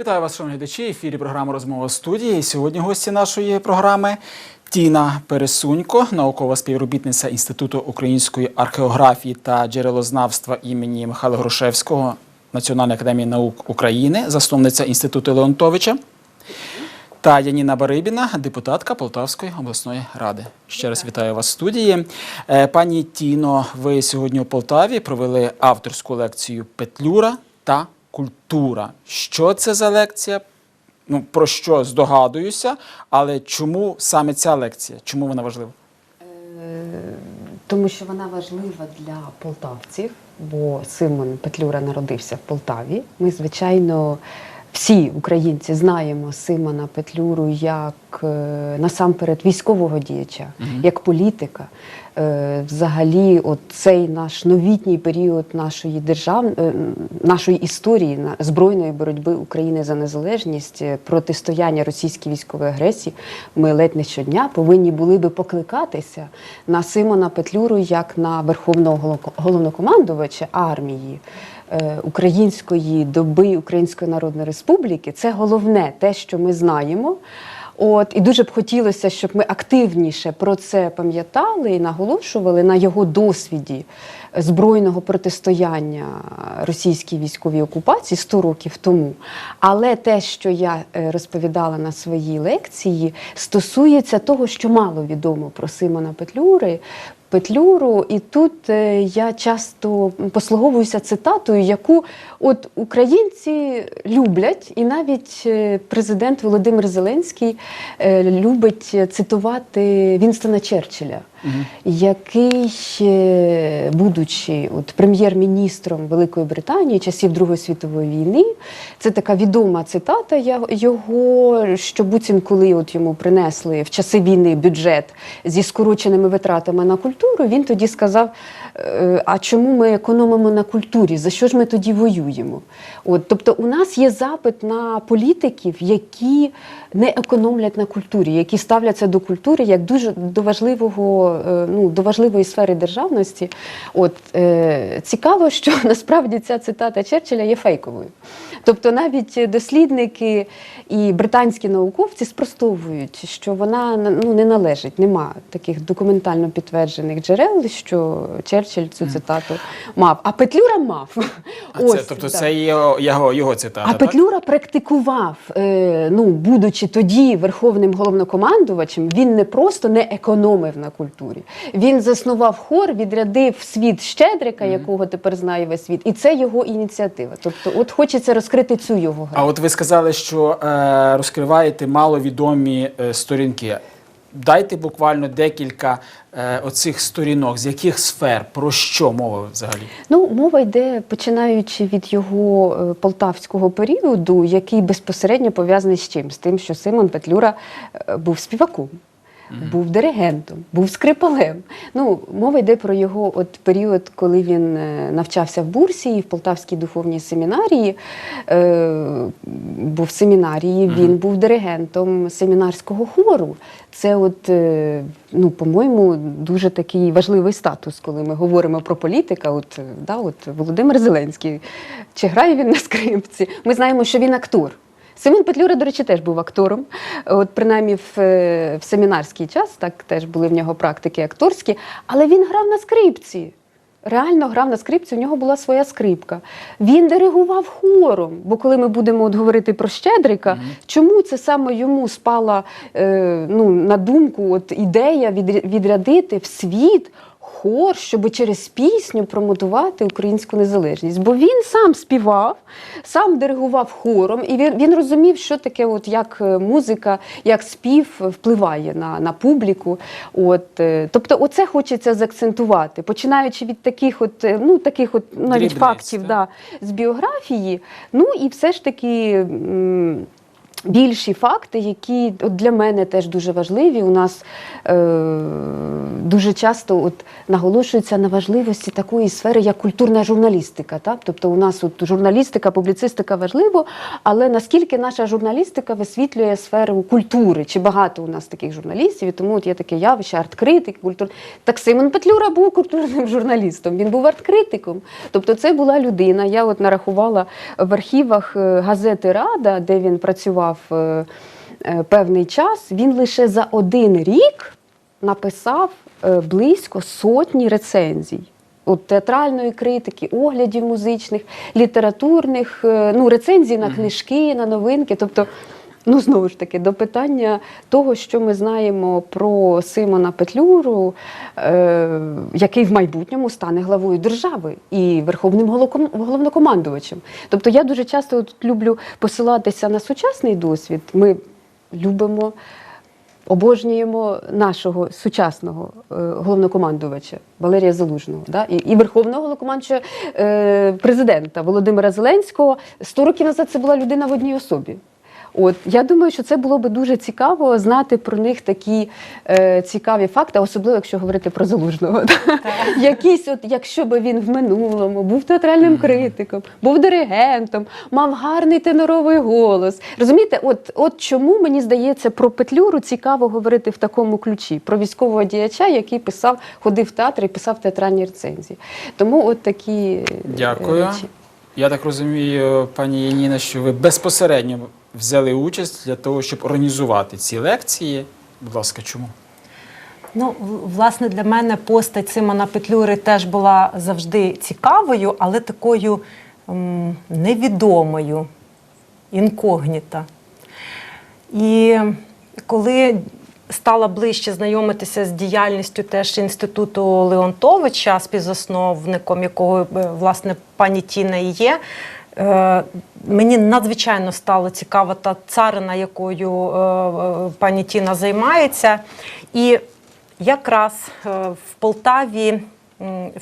Вітаю вас, шановні глядачі. Ефірі програма розмова студії. Сьогодні гості нашої програми Тіна Пересунько, наукова співробітниця Інституту української археографії та джерелознавства імені Михайла Грушевського Національної академії наук України, засновниця інституту Леонтовича. Та Яніна Барибіна, депутатка Полтавської обласної ради. Ще раз вітаю вас в студії. Е, Пані Тіно, ви сьогодні у Полтаві провели авторську лекцію Петлюра та культура. Що це за лекція? Ну, про що здогадуюся, але чому саме ця лекція? Чому вона важлива? Тому що вона важлива для полтавців, бо Симон Петлюра народився в Полтаві. Ми, звичайно, всі українці знаємо Симона Петлюру як е, насамперед військового діяча, як політика. Е, Взагалі, от цей наш новітній період нашої держав, е, нашої історії на- збройної боротьби України за незалежність, протистояння російській військовій агресії, ми ледь не щодня повинні були би покликатися на Симона Петлюру як на верховного голо- головнокомандувача армії. Е, Української доби Української Народної Республіки це головне те, що ми знаємо. От і дуже б хотілося, щоб ми активніше про це пам'ятали і наголошували на його досвіді збройного протистояння російській військовій окупації 100 років тому. Але те, що я е, розповідала на своїй лекції, стосується того, що мало відомо про Симона Петлюри. Петлюру, і тут е, я часто послуговуюся цитатою, яку от українці люблять, і навіть е, президент Володимир Зеленський е, любить цитувати Вінстона Черчилля, який, е, будучи от прем'єр-міністром Великої Британії часів Другої світової війни, це така відома цитата його, що буцім, коли от йому принесли в часи війни бюджет зі скороченими витратами на культуру, він тоді сказав: е, а чому ми економимо на культурі? За що ж ми тоді воюємо? От, тобто, у нас є запит на політиків, які не економлять на культурі, які ставляться до культури як дуже до важливого, е, ну до важливої сфери державності. От е, цікаво, що насправді ця цитата Черчилля є фейковою. Тобто навіть дослідники і британські науковці спростовують, що вона ну, не належить, нема таких документально підтверджених джерел, що Черчилль цю цитату мав. А Петлюра мав. А це, тобто так. це його, його, його цитата. А так? Петлюра практикував, е, ну будучи тоді верховним головнокомандувачем, він не просто не економив на культурі. Він заснував хор, відрядив світ Щедрика, якого тепер знає весь світ, і це його ініціатива. Тобто, от хочеться розкрити цю його А от ви сказали, що е, розкриваєте маловідомі е, сторінки. Дайте буквально декілька е, оцих сторінок, з яких сфер, про що мова взагалі? Ну, мова йде починаючи від його е, полтавського періоду, який безпосередньо пов'язаний з чим? З тим, що Симон Петлюра е, був співаком. Був диригентом, був скрипалем. Ну, мова йде про його от період, коли він е, навчався в Бурсі і в Полтавській духовній семінарії. Е, був в семінарії, він був диригентом семінарського хору. Це, от, е, ну, по-моєму, дуже такий важливий статус, коли ми говоримо про політика. От, е, да, от Володимир Зеленський. Чи грає він на скрипці? Ми знаємо, що він актор. Семен Петлюра, до речі, теж був актором. От принаймні в, е, в семінарський час так теж були в нього практики акторські, але він грав на скрипці. Реально грав на скрипці, у нього була своя скрипка. Він диригував хором. Бо коли ми будемо от говорити про Щедрика, чому це саме йому спала е, ну, на думку от ідея відря- відрядити в світ хор, щоб через пісню промотувати українську незалежність. Бо він сам співав, сам диригував хором, і він, він розумів, що таке, от як е, музика, як спів впливає на, на публіку. От, е, тобто, оце хочеться заакцентувати, починаючи від таких, от, е, ну, таких от навіть Дрібниць, фактів да, з біографії. Ну і все ж таки. Більші факти, які от для мене теж дуже важливі. У нас е, дуже часто от наголошується на важливості такої сфери, як культурна журналістика. Так? Тобто у нас от журналістика, публіцистика важливо, але наскільки наша журналістика висвітлює сферу культури? Чи багато у нас таких журналістів? І тому от є таке явище, арт-критик, культур. Так Симон Петлюра був культурним журналістом, він був арт-критиком. Тобто це була людина. Я от нарахувала в архівах е, газети Рада, де він працював е, е, певний час. Він лише за один рік написав е, близько сотні рецензій. От театральної критики, оглядів музичних, літературних, ну, рецензій на книжки, на новинки. Тобто, ну знову ж таки, до питання того, що ми знаємо про Симона Петлюру, е, який в майбутньому стане главою держави і верховним головнокомандувачем. Тобто я дуже часто от люблю посилатися на сучасний досвід. Ми любимо. Обожнюємо нашого сучасного е, головнокомандувача Валерія Залужного, да? і, і верховного головнокомандувача е, президента Володимира Зеленського. Сто років назад це була людина в одній особі. От я думаю, що це було би дуже цікаво знати про них такі е, цікаві факти, особливо якщо говорити про залужного. Якісь, от якщо би він в минулому був театральним критиком, був диригентом, мав гарний теноровий голос. Розумієте, от, от чому мені здається про Петлюру цікаво говорити в такому ключі про військового діяча, який писав, ходив в театр і писав театральні рецензії. Тому от такі е, Дякую. речі. Я так розумію, пані Яніна, що ви безпосередньо взяли участь для того, щоб організувати ці лекції. Будь ласка, чому? Ну, власне, для мене постать Симона Петлюри теж була завжди цікавою, але такою м, невідомою, інкогніта. І коли стала ближче знайомитися з діяльністю теж інституту Леонтовича, співзасновником якого е, власне пані Тіна і є. Е, Мені надзвичайно стало цікава та царина, якою е, е, пані Тіна займається. І якраз в Полтаві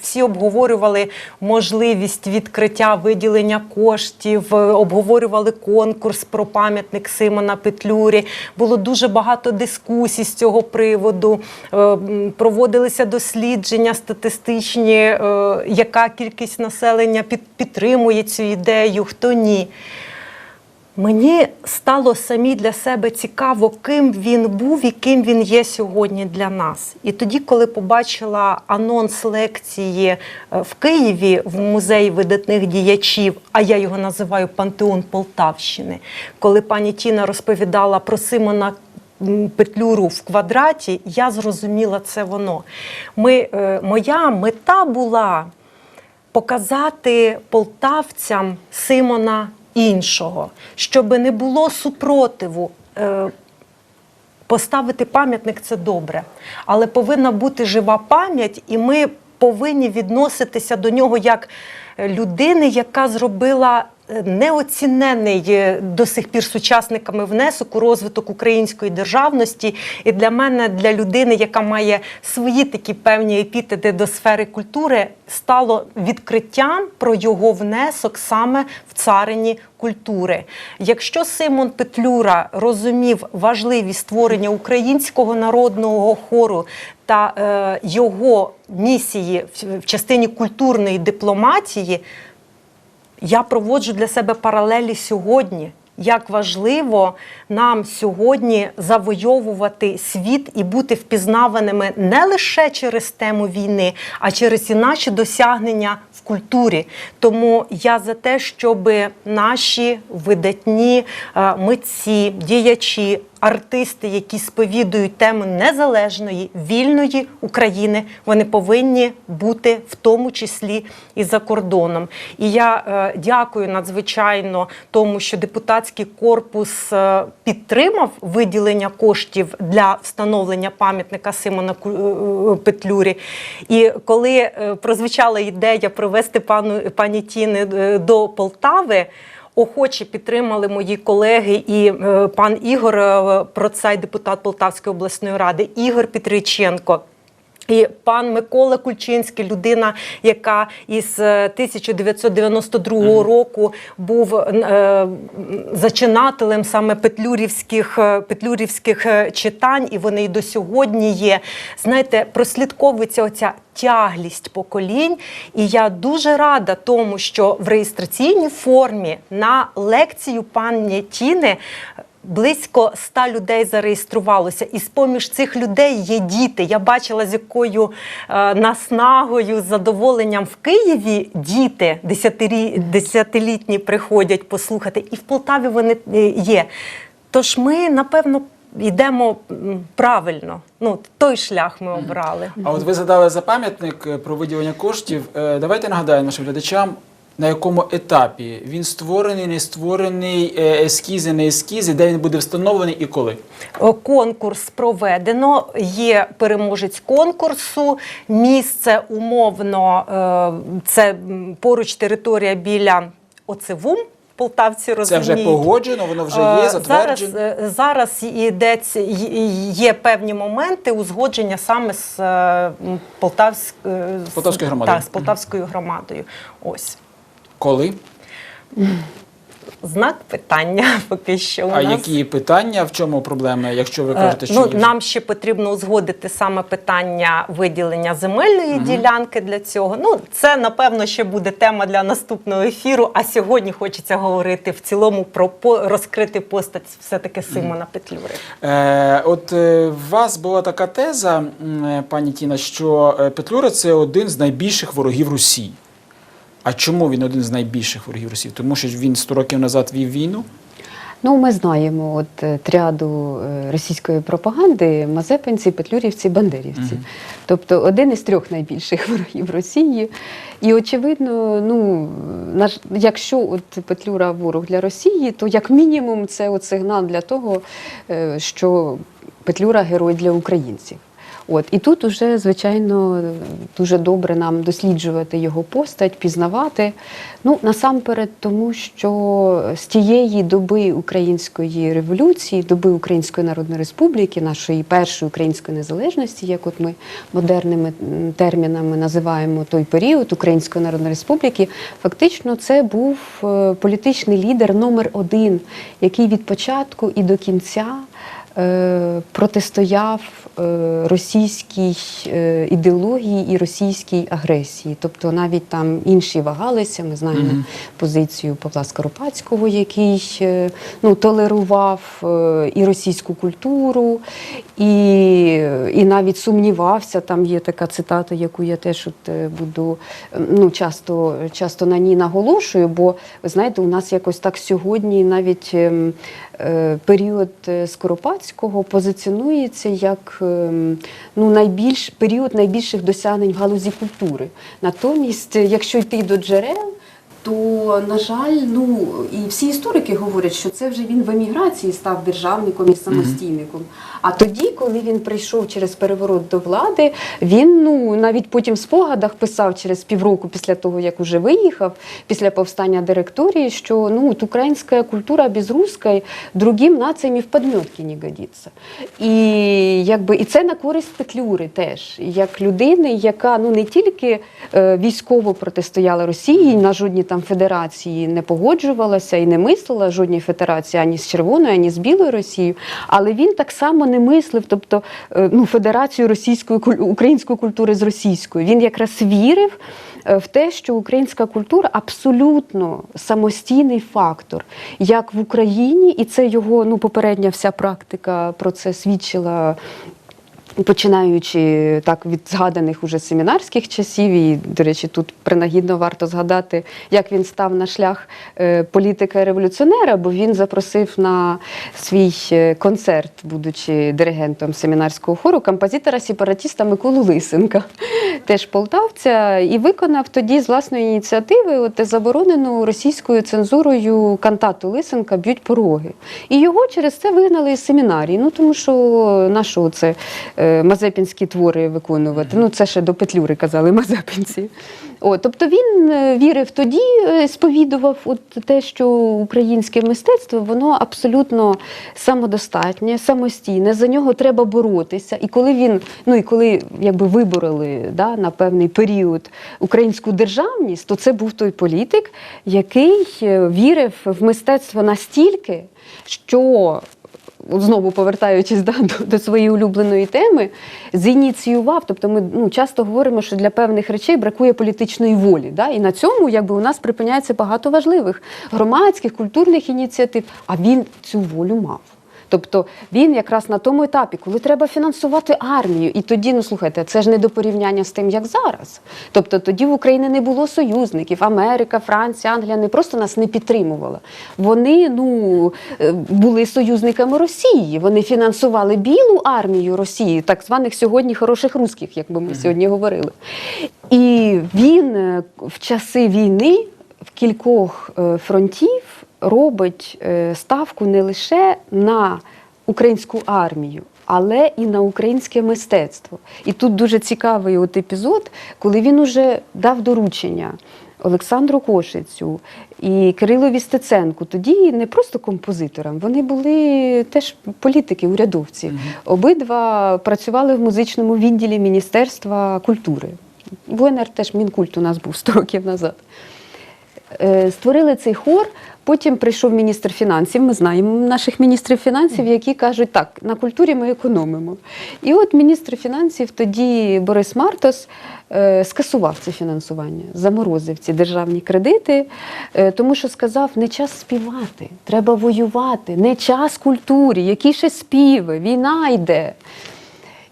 всі обговорювали можливість відкриття виділення коштів, е, обговорювали конкурс про пам'ятник Симона Петлюрі. Було дуже багато дискусій з цього приводу. Е, Проводилися дослідження статистичні, е, яка кількість населення під- підтримує цю ідею, хто ні. Мені стало самі для себе цікаво, ким він був і ким він є сьогодні для нас. І тоді, коли побачила анонс лекції е, в Києві в музеї видатних діячів, а я його називаю Пантеон Полтавщини, коли пані Тіна розповідала про Симона Петлюру в квадраті, я зрозуміла це воно. Ми, е, моя мета була показати полтавцям Симона іншого, щоб не було супротиву. Е, Поставити пам'ятник це добре, але повинна бути жива пам'ять, і ми повинні відноситися до нього як людини, яка зробила неоцінений е, до сих пір сучасниками внесок у розвиток української державності. І для мене, для людини, яка має свої такі певні епітети до сфери культури, стало відкриттям про його внесок саме в царині культури. Якщо Симон Петлюра розумів важливість створення українського народного хору та е, його місії в, в частині культурної дипломатії, я проводжу для себе паралелі сьогодні. Як важливо нам сьогодні завойовувати світ і бути впізнаваними не лише через тему війни, а через і наші досягнення в культурі. Тому я за те, щоб наші видатні е, митці, діячі, артисти, які сповідують тему незалежної вільної України, вони повинні бути в тому числі і за кордоном. І я е, дякую надзвичайно тому, що депутатський корпус е, підтримав виділення коштів для встановлення пам'ятника Симона Ку- е, Петлюрі. І коли е, прозвучала ідея провести пану пані Тіни е, до Полтави. Охоче підтримали мої колеги і е, пан Ігор про Процай, депутат Полтавської обласної ради, Ігор Петриченко. І пан Микола Кульчинський, людина, яка із е, 1992 року був е, зачинателем саме петлюрівських, е, петлюрівських е, читань, і вони й до сьогодні є. Знаєте, прослідковується оця тяглість поколінь. І я дуже рада тому, що в реєстраційній формі на лекцію пані Тіни Близько ста людей зареєструвалося, і з-поміж цих людей є діти. Я бачила, з якою е, наснагою, з задоволенням в Києві діти десятилітні приходять послухати, і в Полтаві вони е, є. Тож ми, напевно, йдемо правильно. Ну, той шлях ми обрали. А от ви згадали за пам'ятник е, про виділення коштів. Е, Давайте нагадаємо нашим глядачам, на якому етапі він створений, не створений, е, ескізи, не ескізи, де він буде встановлений і коли. Е, Конкурс проведено. Є переможець конкурсу. Місце умовно е, це поруч територія біля Оцевум. Полтавці Це вже погоджено, воно вже є, Зараз, затверджено. е, зараз йдеться, є певні моменти узгодження саме з м, Полтавськ, е, з- Полтавською громадою. Так, з Полтавською громадою. Ось. Коли? Знак питання поки що. У А нас. які питання, в чому проблема, якщо ви кажете, Е, що ну, є нам ще потрібно узгодити саме питання виділення земельної ділянки для цього. Ну, це напевно ще буде тема для наступного ефіру. А сьогодні хочеться говорити в цілому про по- розкрити постать все-таки Симона Петлюри. Е, от е, в вас була така теза, е, пані Тіна, що е, Петлюра це один з найбільших ворогів Росії. А чому він один з найбільших ворогів Росії? Тому що він 100 років назад вів війну. Ну, ми знаємо от е, тріаду е, російської пропаганди Мазепинці, Петлюрівці, Бандерівці. Тобто один із трьох найбільших ворогів Росії. І очевидно, ну наш, якщо от Петлюра ворог для Росії, то як мінімум це от сигнал для того, е, що Петлюра герой для українців. От і тут уже звичайно дуже добре нам досліджувати його постать, пізнавати. Ну насамперед, тому що з тієї доби української революції, доби Української Народної Республіки, нашої першої української незалежності, як от ми модерними термінами називаємо той період Української Народної Республіки, фактично це був е, політичний лідер номер один, який від початку і до кінця протистояв е, російській е, ідеології і російській агресії. Тобто навіть там інші вагалися. Ми знаємо позицію Павла Скоропадського, який е, ну, толерував е, і російську культуру, і, і навіть сумнівався. Там є така цитата, яку я теж от е, буду е, ну, часто, часто на ній наголошую, бо ви знаєте, у нас якось так сьогодні навіть ем, е, період е, Скоропадського позиціонується як ем, ну, найбільш, період найбільших досягнень в галузі культури. Натомість, е, якщо йти до джерел, то, на жаль, ну і всі історики говорять, що це вже він в еміграції став державником і самостійником. А тоді, коли він прийшов через переворот до влади, він ну навіть потім в спогадах писав через півроку після того, як уже виїхав, після повстання директорії, що ну от українська культура без русской другим націям і в подметки не годиться. І якби і це на користь Петлюри теж, як людини, яка ну не тільки е, військово протистояла Росії, на жодній там федерації не погоджувалася і не мислила жодній федерації ані з червоною, ані з білою Росією, але він так само не мислив, тобто е, ну, федерацію російської української культури з російською. Він якраз вірив е, в те, що українська культура абсолютно самостійний фактор, як в Україні, і це його ну попередня вся практика про це свідчила. Починаючи так від згаданих уже семінарських часів, і, до речі, тут принагідно варто згадати, як він став на шлях е, політика-революціонера, бо він запросив на свій е, концерт, будучи диригентом семінарського хору, композитора-сепаратіста Миколу Лисенка, теж полтавця, і виконав тоді з власної ініціативи от, заборонену російською цензурою кантату Лисенка Б'ють пороги. І його через це вигнали із семінарії. Ну тому що на що це? Е, мазепінські твори виконувати. Ну, це ще до Петлюри казали мазепінці. О, тобто він е, вірив тоді, е, сповідував от те, що українське мистецтво воно абсолютно самодостатнє, самостійне. За нього треба боротися. І коли він, ну і коли якби вибороли да, на певний період українську державність, то це був той політик, який вірив в мистецтво настільки, що знову повертаючись да, до, до своєї улюбленої теми, зініціював. Тобто ми ну, часто говоримо, що для певних речей бракує політичної волі. Да? І на цьому якби, у нас припиняється багато важливих громадських, культурних ініціатив, а він цю волю мав. Тобто він якраз на тому етапі, коли треба фінансувати армію, і тоді, ну слухайте, це ж не до порівняння з тим, як зараз. Тобто тоді в Україні не було союзників, Америка, Франція, Англія не просто нас не підтримувала. Вони ну е, були союзниками Росії. Вони фінансували білу армію Росії, так званих сьогодні хороших русських, як би ми сьогодні говорили. І він е, в часи війни в кількох е, фронтів робить е, ставку не лише на українську армію, але і на українське мистецтво. І тут дуже цікавий от епізод, коли він уже дав доручення. Олександру Кошицю і Кирилові Стеценку, тоді не просто композиторам, вони були теж політики, урядовці. Обидва працювали в музичному відділі Міністерства культури. В УНР теж Мінкульт у нас був 100 років назад. Е, Створили цей хор. Потім прийшов міністр фінансів. Ми знаємо наших міністрів фінансів, які кажуть, так, на культурі ми економимо. І от міністр фінансів тоді Борис Мартос е, скасував це фінансування, заморозив ці державні кредити, е, тому що сказав, не час співати, треба воювати, не час культурі, які ще співи, війна йде.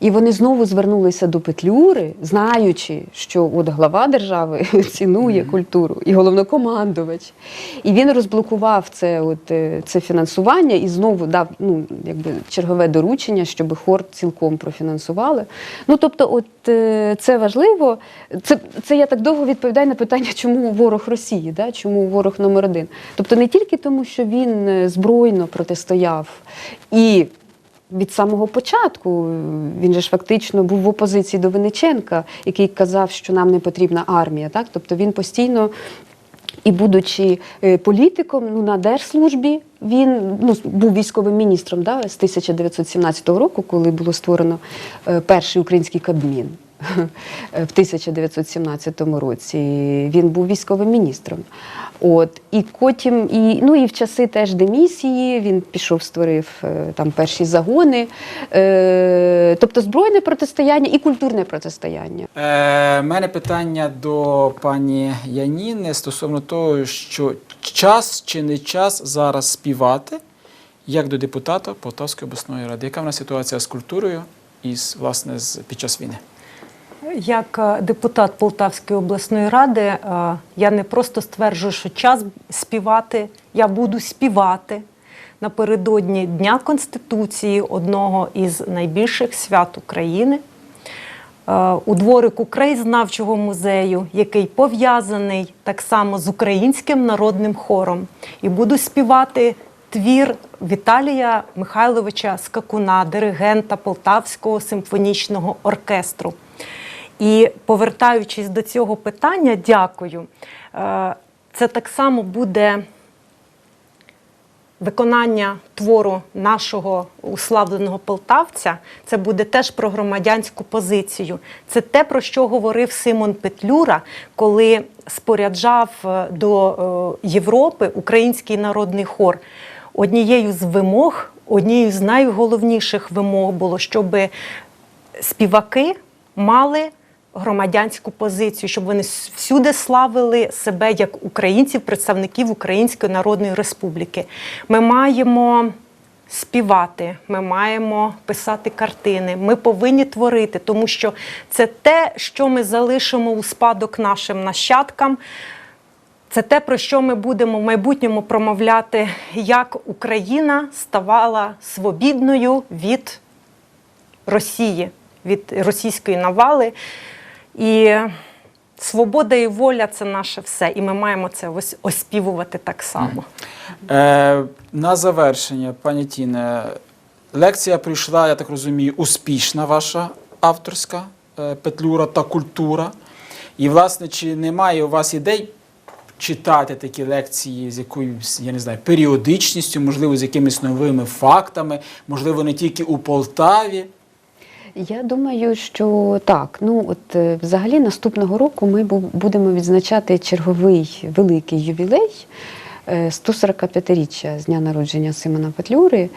І вони знову звернулися до Петлюри, знаючи, що от глава держави цінує культуру і головнокомандувач. І він розблокував це, от, е, це фінансування і знову дав ну, якби, чергове доручення, щоб хор цілком профінансували. Ну, тобто, от е, це важливо. Це, це я так довго відповідаю на питання, чому ворог Росії, да? чому ворог номер один. Тобто не тільки тому, що він е, збройно протистояв і від самого початку він же ж фактично був в опозиції до Вениченка, який казав, що нам не потрібна армія. Так? Тобто він постійно. І будучи е, політиком ну, на держслужбі, він ну, був військовим міністром да, з 1917 року, коли було створено е, перший український кабмін в 1917 році. Він був військовим міністром. От і потім, і ну і в часи теж демісії він пішов, створив е, там перші загони. Е, тобто збройне протистояння і культурне протистояння. Е, мене питання до пані Яніни стосовно того, що час чи не час зараз співати, як до депутата Полтавської обласної ради. Яка в нас ситуація з культурою і з, власне з під час війни? Як е, депутат Полтавської обласної ради, е, я не просто стверджую, що час співати, я буду співати напередодні Дня Конституції, одного із найбільших свят України. Е, У дворику краєзнавчого музею, який пов'язаний так само з українським народним хором, і буду співати твір Віталія Михайловича Скакуна, диригента Полтавського симфонічного оркестру. І повертаючись до цього питання, дякую. Е, Це так само буде виконання твору нашого уславленого полтавця. Це буде теж про громадянську позицію. Це те, про що говорив Симон Петлюра, коли споряджав е, до е, Європи український народний хор. Однією з вимог, однією з найголовніших вимог було, щоб співаки мали громадянську позицію, щоб вони всюди славили себе як українців, представників Української Народної Республіки. Ми маємо співати, ми маємо писати картини, ми повинні творити, тому що це те, що ми залишимо у спадок нашим нащадкам. Це те, про що ми будемо в майбутньому промовляти, як Україна ставала свобідною від Росії, від російської навали. І свобода і воля це наше все. І ми маємо це ось оспівувати так само. Е, на завершення, пані Тіне, лекція прийшла, я так розумію, успішна ваша авторська е, петлюра та культура. І, власне, чи немає у вас ідей читати такі лекції з якоюсь, я не знаю, періодичністю, можливо, з якимись новими фактами, можливо, не тільки у Полтаві. Я думаю, що так. Ну от е, взагалі наступного року ми будемо відзначати черговий великий ювілей. е, 145-річчя з дня народження Симона Петлюри.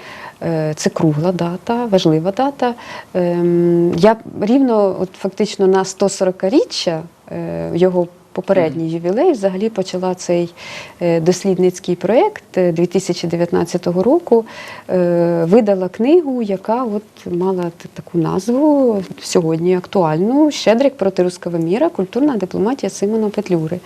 Е, Це кругла дата, важлива дата. Ем, Я рівно, от фактично на 140-річчя е, його попередній ювілей взагалі почала цей е, дослідницький проєкт е, 2019 року. Е, Видала книгу, яка от мала таку назву сьогодні актуальну Щедрик проти руского міра. Культурна дипломатія Симона Петлюри.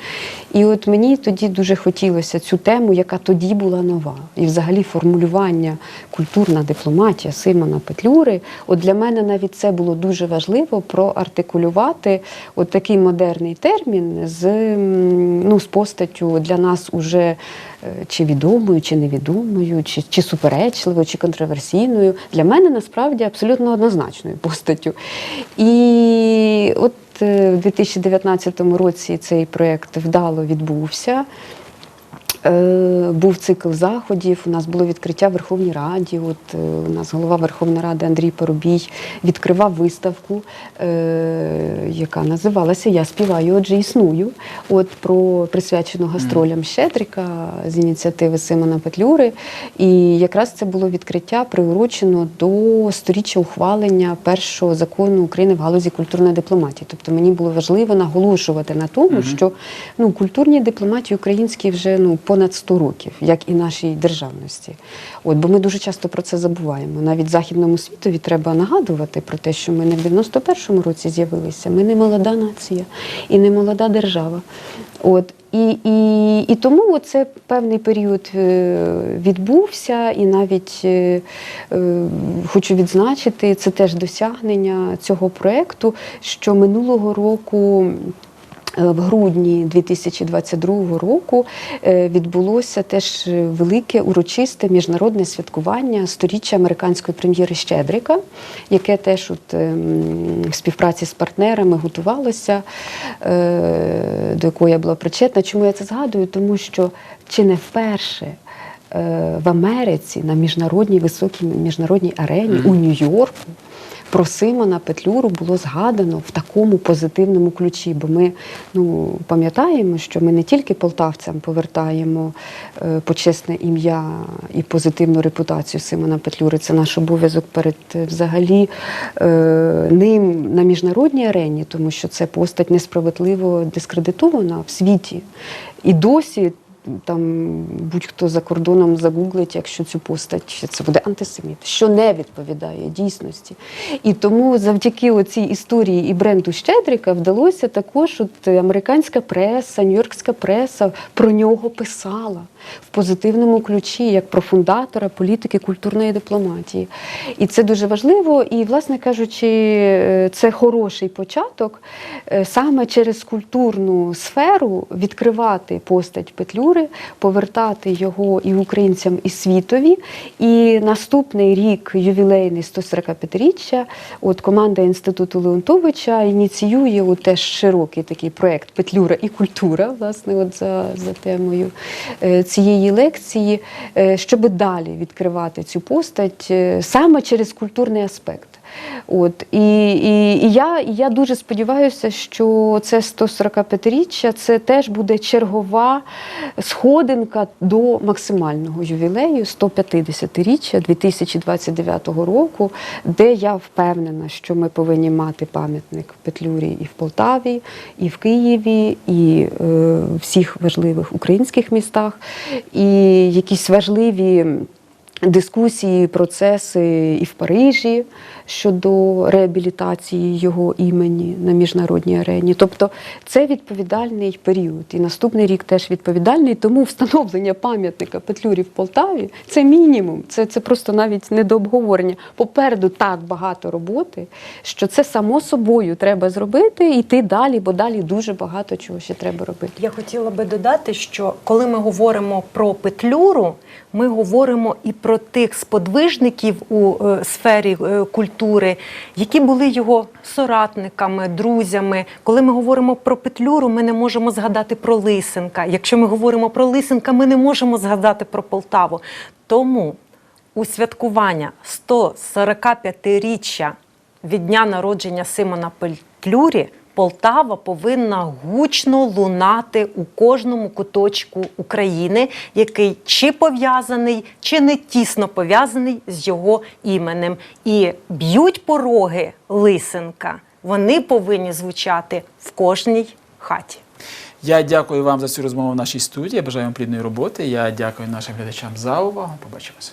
І от мені тоді дуже хотілося цю тему, яка тоді була нова. І взагалі формулювання культурна дипломатія Симона Петлюри. От для мене навіть це було дуже важливо проартикулювати от такий модерний термін з, м, ну, з постаттю для нас уже е, чи відомою, чи невідомою, чи, чи суперечливою, чи контроверсійною. Для мене насправді абсолютно однозначною постаттю. І от у в 2019 році цей проєкт вдало відбувся. Е, Був цикл заходів. У нас було відкриття в Верховній Раді. От е, у нас голова Верховної Ради Андрій Поробій відкривав виставку, е, яка називалася Я співаю, отже існую. От про присвячену гастролям Щедрика з ініціативи Симона Петлюри. І якраз це було відкриття приурочено до сторіччя ухвалення першого закону України в галузі культурної дипломатії. Тобто мені було важливо наголошувати на тому, що ну, культурній дипломатії українській вже ну, понад 100 років, як і нашій державності. От, бо ми дуже часто про це забуваємо. Навіть західному світові треба нагадувати про те, що ми не в 91-му році з'явилися. Ми не молода нація і не молода держава. От, і, і, і тому це певний період е, відбувся, і навіть е, е, хочу відзначити, це теж досягнення цього проєкту, що минулого року. Е, В грудні 2022 року е, відбулося теж велике урочисте міжнародне святкування сторіччя американської прем'єри Щедрика, яке теж от, ем, в співпраці з партнерами готувалося, е, до якого я була причетна. Чому я це згадую? Тому що чи не вперше в Америці на міжнародній високій міжнародній арені у Нью-Йорку про Симона Петлюру було згадано в такому позитивному ключі. Бо ми ну, пам'ятаємо, що ми не тільки полтавцям повертаємо е, почесне ім'я і позитивну репутацію Симона Петлюри. Це наш обов'язок перед е, взагалі е, ним на міжнародній арені, тому що це постать несправедливо дискредитована в світі. І досі там будь-хто за кордоном загуглить, якщо цю постать, це буде антисеміт, що не відповідає дійсності. І тому завдяки оцій історії і бренду Щедрика вдалося також от американська преса, нью-йоркська преса про нього писала в позитивному ключі, як про фундатора політики культурної дипломатії. І це дуже важливо. І, власне кажучи, е, це хороший початок е, саме через культурну сферу відкривати постать Петлюри, повертати його і українцям, і світові. І наступний рік ювілейний 145-річчя. От команда інституту Леонтовича ініціює от теж широкий такий проект Петлюра і культура, власне, от за, за темою е, цієї лекції, е, щоб далі відкривати цю постать е, саме через культурний аспект. От і, і, і я, я дуже сподіваюся, що це 145-річчя це теж буде чергова сходинка до максимального ювілею 150-річчя 2029 року, де я впевнена, що ми повинні мати пам'ятник в Петлюрі і в Полтаві, і в Києві, і е, всіх важливих українських містах, і якісь важливі дискусії, процеси і в Парижі щодо реабілітації його імені на міжнародній арені. Тобто це відповідальний період. І наступний рік теж відповідальний. Тому встановлення пам'ятника Петлюрі в Полтаві це мінімум. Це, це просто навіть не до обговорення. Попереду так багато роботи, що це само собою треба зробити і йти далі, бо далі дуже багато чого ще треба робити. Я хотіла би додати, що коли ми говоримо про петлюру, ми говоримо і про тих сподвижників у е, сфері е, культури, які були його соратниками, друзями. Коли ми говоримо про Петлюру, ми не можемо згадати про Лисенка. Якщо ми говоримо про Лисенка, ми не можемо згадати про Полтаву. Тому у святкування 145-річчя від дня народження Симона Петлюрі Полтава повинна гучно лунати у кожному куточку України, який чи пов'язаний, чи не тісно пов'язаний з його іменем. І б'ють пороги Лисенка. Вони повинні звучати в кожній хаті. Я дякую вам за цю розмову в нашій студії. Я бажаю вам плідної роботи. Я дякую нашим глядачам за увагу. Побачимося.